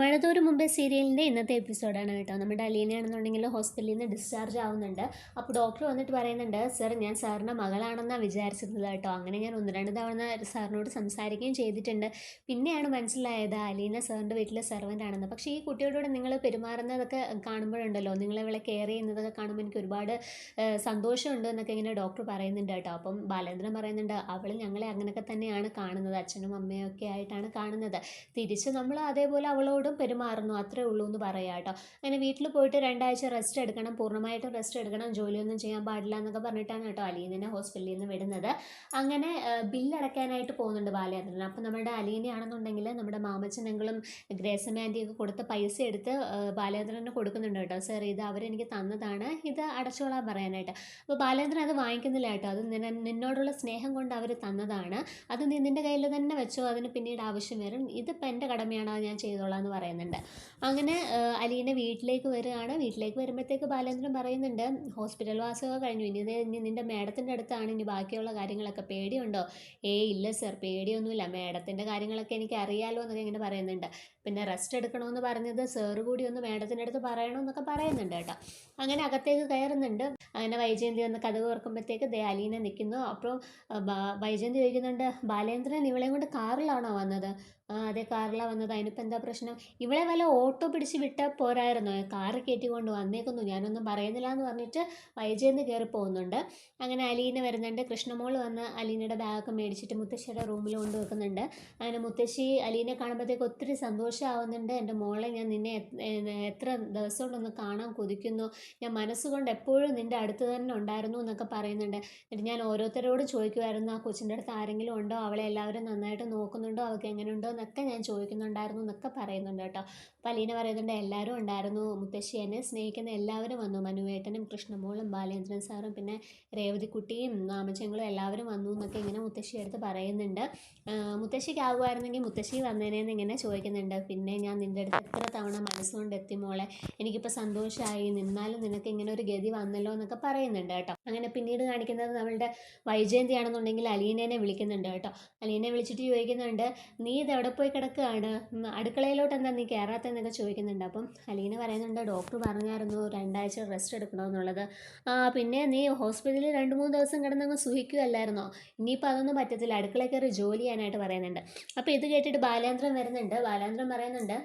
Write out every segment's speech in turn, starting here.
മഴതോറ് മുമ്പേ സീരിയലിന്റെ ഇന്നത്തെ എപ്പിസോഡാണ് കേട്ടോ. നമ്മുടെ അലീനയാണെന്നുണ്ടെങ്കിൽ ഹോസ്പിറ്റലിൽ നിന്ന് ഡിസ്ചാർജ് ആവുന്നുണ്ട്. അപ്പോൾ ഡോക്ടർ വന്നിട്ട് പറയുന്നുണ്ട് സർ ഞാൻ സാറിന്റെ മകളാണെന്നാണ് വിചാരിച്ചിരുന്നത് കേട്ടോ. അങ്ങനെ ഞാൻ ഒന്ന് രണ്ട് തവണ സാറിനോട് സംസാരിക്കുകയും ചെയ്തിട്ടുണ്ട്. പിന്നെയാണ് മനസ്സിലായത് അലീന സാറിന്റെ വീട്ടിലെ സെർവന്റ് ആണെന്ന് പക്ഷേ ഈ കുട്ടിയോടുകൂടെ നിങ്ങൾ പെരുമാറുന്നതൊക്കെ കാണുമ്പോഴുണ്ടല്ലോ. നിങ്ങളെ ഇവളെ കെയർ ചെയ്യുന്നതൊക്കെ കാണുമ്പോൾ എനിക്ക് ഒരുപാട് സന്തോഷമുണ്ട് എന്നൊക്കെ ഇങ്ങനെ ഡോക്ടർ പറയുന്നുണ്ട് കേട്ടോ. അപ്പം ബാലേന്ദ്രൻ പറയുന്നുണ്ട് അവൾ ഞങ്ങളെ അങ്ങനെയൊക്കെ തന്നെയാണ് കാണുന്നത്. അച്ഛനും അമ്മയൊക്കെ ആയിട്ടാണ് കാണുന്നത്. തിരിച്ച് നമ്മൾ അതേപോലെ അവളോടും പെരുമാറുന്നു. അത്രേ ഉള്ളൂ എന്ന് പറയാം കേട്ടോ അങ്ങനെ വീട്ടിൽ പോയിട്ട് രണ്ടാഴ്ച റെസ്റ്റ് എടുക്കണം പൂർണമായിട്ടും റെസ്റ്റ് എടുക്കണം ജോലിയൊന്നും ചെയ്യാൻ പാടില്ല എന്നൊക്കെ പറഞ്ഞിട്ടാണ് കേട്ടോ അലീനെ ഹോസ്പിറ്റലിൽ നിന്ന് വിടുന്നത്. അങ്ങനെ ബില്ലടയ്ക്കാനായിട്ട് പോകുന്നുണ്ട് ബാലേന്ദ്രൻ അപ്പം നമ്മുടെ അലീനയാണെന്നുണ്ടെങ്കിൽ നമ്മുടെ മാമച്ചനെങ്കിലും ഗ്രേസമാന്റിയൊക്കെ കൊടുത്ത പൈസ എടുത്ത് ബാലചന്ദ്രന് കൊടുക്കുന്നുണ്ട് കേട്ടോ സാർ ഇത് അവരെനിക്ക് തന്നതാണ്. ഇത് അടച്ചോളാൻ പറയാനായിട്ട്. അപ്പോൾ ബാലേന്ദ്രൻ അത് വാങ്ങിക്കുന്നില്ല കേട്ടോ അത് നിന്ന നിന്നോടുള്ള സ്നേഹം കൊണ്ട് അവർ തന്നതാണ്. അത് നിന്റെ കയ്യിൽ തന്നെ വെച്ചോ. അതിന് പിന്നീട് ആവശ്യം വരും. ഇതിപ്പോൾ എന്റെ കടമയാണ്? അത് ഞാൻ ചെയ്തോളാം എന്ന് പറയുന്നുണ്ട്. അങ്ങനെ അലീന വീട്ടിലേക്ക് വരികയാണ്. വീട്ടിലേക്ക് വരുമ്പോഴത്തേക്ക് ബാലേന്ദ്രൻ പറയുന്നുണ്ട് ഹോസ്പിറ്റൽ വാസമൊക്കെ കഴിഞ്ഞു. ഇനി ഇനി നിന്റെ മേഡത്തിന്റെ അടുത്താണ്. ഇനി ബാക്കിയുള്ള കാര്യങ്ങളൊക്കെ പേടിയുണ്ടോ? ഏ ഇല്ല സർ. പേടിയൊന്നുമില്ല. മേഡത്തിന്റെ കാര്യങ്ങളൊക്കെ എനിക്ക് അറിയാലോ എന്നൊക്കെ ഇങ്ങനെ പറയുന്നുണ്ട്. പിന്നെ റെസ്റ്റ് എടുക്കണമെന്ന് പറഞ്ഞത് സാറ് കൂടി ഒന്ന് മേഡത്തിന്റെ അടുത്ത് പറയണമെന്നൊക്കെ പറയുന്നുണ്ട് കേട്ടോ. അങ്ങനെ അകത്തേക്ക് കയറുന്നുണ്ട്. അങ്ങനെ വൈജയന്തി വന്ന് കഥ ഓർക്കുമ്പോഴത്തേക്ക് ദേ അലീന നിൽക്കുന്നു. അപ്പോൾ വൈജയന്തി ചോദിക്കുന്നുണ്ട് ബാലേന്ദ്രൻ ഇവളെയും കൊണ്ട് കാറിലാണോ വന്നത്? ആ അതെ കാറിലാണ് വന്നത്. അതിനിപ്പോൾ എന്താ പ്രശ്നം? ഇവളെ വല്ല ഓട്ടോ പിടിച്ച് വിട്ടാൽ പോരായിരുന്നോ? കാറ് കയറ്റി കൊണ്ട് വന്നേക്കുന്നു. ഞാനൊന്നും പറയുന്നില്ല എന്ന് പറഞ്ഞിട്ട് വൈജയെന്ന് കയറി പോകുന്നുണ്ട്. അങ്ങനെ അലീന വരുന്നുണ്ട്. കൃഷ്ണമോൾ വന്ന് അലീനയുടെ ബാഗൊക്കെ മേടിച്ചിട്ട് മുത്തശ്ശിയുടെ റൂമിൽ കൊണ്ട് വെക്കുന്നുണ്ട് അങ്ങനെ മുത്തശ്ശി അലീനെ കാണുമ്പോഴത്തേക്ക് ഒത്തിരി സന്തോഷമാവുന്നുണ്ട് എന്റെ മോളെ ഞാൻ നിന്നെ എത്ര ദിവസം കൊണ്ടൊന്ന് കാണാൻ കൊതിക്കുന്നു. ഞാൻ മനസ്സുകൊണ്ട് എപ്പോഴും നിന്റെ അടുത്ത് തന്നെ ഉണ്ടായിരുന്നു എന്നൊക്കെ പറയുന്നുണ്ട്. എന്നിട്ട് ഞാൻ ഓരോരുത്തരോട് ചോദിക്കുമായിരുന്നു ആ കൊച്ചിന്റെ അടുത്ത് ആരെങ്കിലും ഉണ്ടോ? അവളെ എല്ലാവരും നന്നായിട്ട് നോക്കുന്നുണ്ടോ? അവൾക്ക് എങ്ങനെയുണ്ടോ എന്നൊക്കെ ഞാൻ ചോദിക്കുന്നുണ്ടായിരുന്നു എന്നൊക്കെ പറയുന്നുണ്ട്. കേട്ടോ. അപ്പോൾ അലീന പറയുന്നുണ്ട് എല്ലാവരും ഉണ്ടായിരുന്നു. മുത്തശ്ശി എന്നെ സ്നേഹിക്കുന്ന എല്ലാവരും വന്നു. മനുവേട്ടനും കൃഷ്ണമോളും ബാലേന്ദ്രൻ സാറും പിന്നെ രേവതിക്കുട്ടിയും നാമജങ്ങളും എല്ലാവരും വന്നു എന്നൊക്കെ ഇങ്ങനെ മുത്തശ്ശി അടുത്ത് പറയുന്നുണ്ട്. മുത്തശ്ശിക്ക് ആകുമായിരുന്നെങ്കിൽ മുത്തശ്ശി വന്നതിനെന്ന് ഇങ്ങനെ ചോദിക്കുന്നുണ്ട്. പിന്നെ ഞാൻ നിന്റെ അടുത്ത് എത്ര തവണ മനസ്സുകൊണ്ട് എത്തി മോളെ. എനിക്കിപ്പോൾ സന്തോഷമായി നിന്നാലും നിനക്ക് ഇങ്ങനെ ഒരു ഗതി വന്നല്ലോ എന്നൊക്കെ പറയുന്നുണ്ട് കേട്ടോ. അങ്ങനെ പിന്നീട് കാണിക്കുന്നത് നമ്മളുടെ വൈജയന്തി ആണെന്നുണ്ടെങ്കിൽ അലീനേനെ വിളിക്കുന്നുണ്ട് കേട്ടോ. അലീനെ വിളിച്ചിട്ട് ചോദിക്കുന്നുണ്ട് നീ ഇത് എവിടെ പോയി കിടക്കുകയാണ്? അടുക്കളയിലോട്ട് എന്താ നീ കയറാത്ത എന്നൊക്കെ ചോദിക്കുന്നുണ്ട്. അപ്പം അലീന പറയുന്നുണ്ട് ഡോക്ടർ പറഞ്ഞായിരുന്നു രണ്ടാഴ്ച റെസ്റ്റ് എടുക്കണമെന്നുള്ളത്. പിന്നെ നീ ഹോസ്പിറ്റലിൽ രണ്ട് മൂന്ന് ദിവസം കിടന്നങ്ങ് സുഖിക്കുകയല്ലായിരുന്നോ? ഇനിയിപ്പോൾ അതൊന്നും പറ്റത്തില്ല. അടുക്കളയിൽ കയറി ജോലി ചെയ്യാനായിട്ട് പറയുന്നുണ്ട്. അപ്പോൾ ഇത് കേട്ടിട്ട് ബാലേന്ദ്രൻ വരുന്നുണ്ട്. ബാലേന്ദ്രൻ പറയുന്നുണ്ട്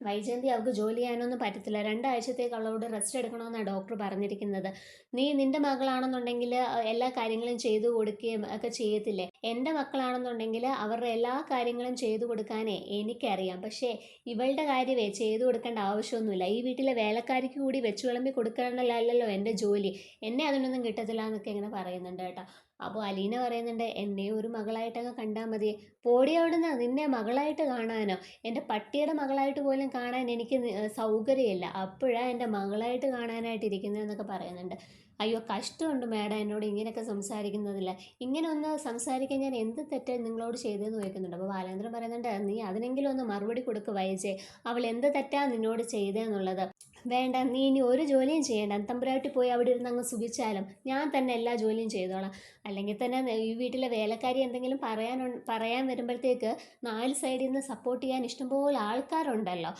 വൈജയന്തി അവൾക്ക് ജോലി ചെയ്യാനൊന്നും പറ്റത്തില്ല. രണ്ടാഴ്ചത്തേക്ക് അവളോട് റെസ്റ്റ് എടുക്കണമെന്നാണ് ഡോക്ടർ പറഞ്ഞിരിക്കുന്നത്. നീ നിന്റെ മകളാണെന്നുണ്ടെങ്കിൽ എല്ലാ കാര്യങ്ങളും ചെയ്തു കൊടുക്കുകയും ഒക്കെ ചെയ്യത്തില്ലേ? എന്റെ മക്കളാണെന്നുണ്ടെങ്കിൽ അവരുടെ എല്ലാ കാര്യങ്ങളും ചെയ്തു കൊടുക്കാനേ എനിക്കറിയാം. പക്ഷേ ഇവളുടെ കാര്യമേ ചെയ്തു കൊടുക്കേണ്ട ആവശ്യമൊന്നുമില്ല. ഈ വീട്ടിലെ വേലക്കാരിക്ക് കൂടി വെച്ച് വിളമ്പി കൊടുക്കാനല്ലല്ലോ എന്റെ ജോലി. എന്നെ അതിനൊന്നും കിട്ടത്തില്ല എന്നൊക്കെ ഇങ്ങനെ പറയുന്നുണ്ട് കേട്ടോ. അപ്പോൾ അലീന പറയുന്നുണ്ട് എന്നെ ഒരു മകളായിട്ടങ്ങ് കണ്ടാൽ മതി. പോടി അവിടുന്ന്. നിന്നെ മകളായിട്ട് കാണാനോ? എന്റെ പട്ടിയുടെ മകളായിട്ട് പോലും കാണാൻ എനിക്ക് സൗകര്യമില്ല. അപ്പോഴാണ് എന്റെ മകളായിട്ട് കാണാനായിട്ട് ഇരിക്കുന്നതെന്നൊക്കെ പറയുന്നുണ്ട്. അയ്യോ കഷ്ടമുണ്ട് മാഡം എന്നോട് ഇങ്ങനെയൊക്കെ സംസാരിക്കുന്നതില്ല ഇങ്ങനെ ഒന്ന് സംസാരിക്കാൻ ഞാൻ എന്ത് തെറ്റേ നിങ്ങളോട് ചെയ്തതെന്ന് ചോദിക്കുന്നുണ്ട്. അപ്പോൾ ബാലേന്ദ്രൻ പറയുന്നുണ്ട് നീ അതിനെങ്കിലും ഒന്ന് മറുപടി കൊടുക്ക് വൈജെ. അവൾ എന്ത് തെറ്റാണ് നിന്നോട് ചെയ്തതെന്നുള്ളത് വേണ്ട നീ ഇനി ഒരു ജോലിയും ചെയ്യേണ്ട. തമ്പുരാട്ടി പോയി അവിടെ ഇരുന്ന് അങ്ങ് സുഖിച്ചാലും ഞാൻ തന്നെ എല്ലാ ജോലിയും ചെയ്തോളാം. അല്ലെങ്കിൽ തന്നെ ഈ വീട്ടിലെ വേലക്കാരി എന്തെങ്കിലും പറയാൻ പറയാൻ വരുമ്പോഴത്തേക്ക് നാല് സൈഡിൽ നിന്ന് സപ്പോർട്ട് ചെയ്യാൻ ഇഷ്ടംപോലെ ആൾക്കാരുണ്ടല്ലോ.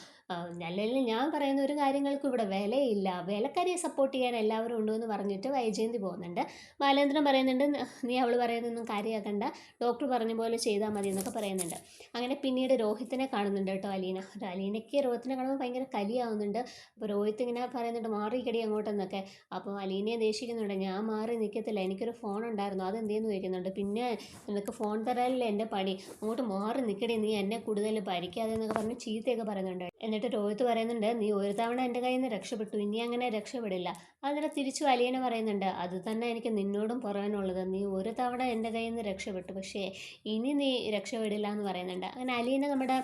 അല്ലെങ്കിൽ ഞാൻ പറയുന്ന ഒരു കാര്യങ്ങൾക്കും ഇവിടെ വിലയില്ല. വേലക്കാരിയെ സപ്പോർട്ട് ചെയ്യാൻ എല്ലാവരും ഉണ്ടോ എന്ന് പറഞ്ഞിട്ട് വൈജയന്തി പോകുന്നുണ്ട്. ബാലേന്ദ്രൻ പറയുന്നുണ്ട് നീ അവൾ പറയുന്നൊന്നും കാര്യമാക്കണ്ട. ഡോക്ടർ പറഞ്ഞ പോലെ ചെയ്താൽ മതി എന്നൊക്കെ പറയുന്നുണ്ട്. അങ്ങനെ പിന്നീട് രോഹിത്തിനെ കാണുന്നുണ്ട് കേട്ടോ അലീന. അലീനയ്ക്ക് രോഹിത്തിനെ കാണുമ്പോൾ ഭയങ്കര കലിയാവുന്നുണ്ട്. അപ്പോൾ രോഹിത്ത് ഇങ്ങനെ പറയുന്നുണ്ട് മാറിക്കടി അങ്ങോട്ടെന്നൊക്കെ. അപ്പോൾ അലീനയെ ദേഷിക്കുന്നുണ്ട് ഞാൻ മാറി നിൽക്കത്തില്ല എനിക്കൊരു ഫോൺ ഉണ്ടായിരുന്നു അതെന്തേന്ന് ചോദിക്കുന്നുണ്ട്. പിന്നെ നിനക്ക് ഫോൺ തരാനല്ലേ എന്റെ പണി? അങ്ങോട്ട് മാറി നിൽക്കടി നീ എന്നെ കൂടുതൽ ഭരിക്കാതെ എന്നൊക്കെ പറഞ്ഞ് ചീത്തയൊക്കെ പറയുന്നുണ്ട്. എന്നിട്ട് രോഹിത് പറയുന്നുണ്ട് നീ ഒരു തവണ എന്റെ കയ്യിൽ നിന്ന് രക്ഷപ്പെട്ടു ഇനി അങ്ങനെ രക്ഷപ്പെടില്ല. അതിനെ തിരിച്ചു അലിയനെ പറയുന്നുണ്ട് അത് തന്നെ എനിക്ക് നിന്നോടും പറയാനുള്ളത് നീ ഒരു തവണ എന്റെ കയ്യിൽ നിന്ന് രക്ഷപ്പെട്ടു പക്ഷേ ഇനി നീ രക്ഷപ്പെടില്ല എന്ന് പറയുന്നുണ്ട്. അങ്ങനെ അലീന നമ്മുടെ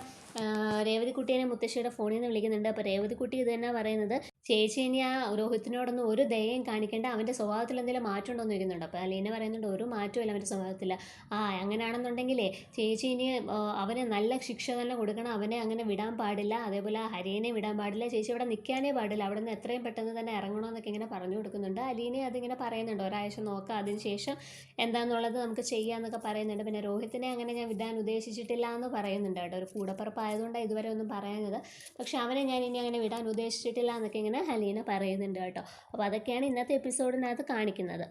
രേവതി രേവതിക്കുട്ടീനെ മുത്തശ്ശിയുടെ ഫോണിൽ നിന്ന് വിളിക്കുന്നുണ്ട്. അപ്പോൾ രേവതിക്കുട്ടി ഇത് തന്നെ പറയുന്നത് ചേച്ചി ഇനി ആ രോഹിത്തിനോടൊന്നും ഒരു ദയയും കാണിക്കേണ്ട. അവന്റെ സ്വഭാവത്തിൽ എന്തെങ്കിലും മാറ്റം ഉണ്ടോ എന്ന് അപ്പോൾ അലീന പറയുന്നുണ്ട് ഒരു മാറ്റവും ഇല്ല അവന്റെ സ്വഭാവത്തിൽ ആ അങ്ങനെയാണെന്നുണ്ടെങ്കിലേ ചേച്ചി ഇനി അവന് നല്ല ശിക്ഷ തന്നെ കൊടുക്കണം. അവനെ അങ്ങനെ വിടാൻ പാടില്ല. അതേപോലെ ആ ഹരിയനെ വിടാൻ പാടില്ല. ചേച്ചി ഇവിടെ നിൽക്കാനേ പാടില്ല. അവിടെ നിന്ന് എത്രയും പെട്ടെന്ന് തന്നെ ഇറങ്ങണമെന്നൊക്കെ ഇങ്ങനെ പറഞ്ഞു കൊടുക്കുന്നുണ്ട്. അലീനെ അതിങ്ങനെ പറയുന്നുണ്ട്. ഒരാഴ്ച നോക്കാം അതിന് ശേഷം എന്താണെന്നുള്ളത് നമുക്ക് ചെയ്യാമെന്നൊക്കെ പറയുന്നുണ്ട്. പിന്നെ രോഹിത്തിനെ അങ്ങനെ ഞാൻ വിടാൻ ഉദ്ദേശിച്ചിട്ടില്ല എന്ന് പറയുന്നുണ്ട് കേട്ടോ. ഒരു കൂടപ്പുറപ്പായതുകൊണ്ടാണ് ഇതുവരെ ഒന്നും പറയുന്നത് പക്ഷെ അവനെ ഞാൻ ഇനി അങ്ങനെ വിടാൻ ഉദ്ദേശിച്ചിട്ടില്ല എന്നൊക്കെ ഇങ്ങനെ ഹലീന പറയുന്നുണ്ട് കേട്ടോ. അപ്പോൾ അതൊക്കെയാണ് ഇന്നത്തെ എപ്പിസോഡിനകത്ത് കാണിക്കുന്നത്.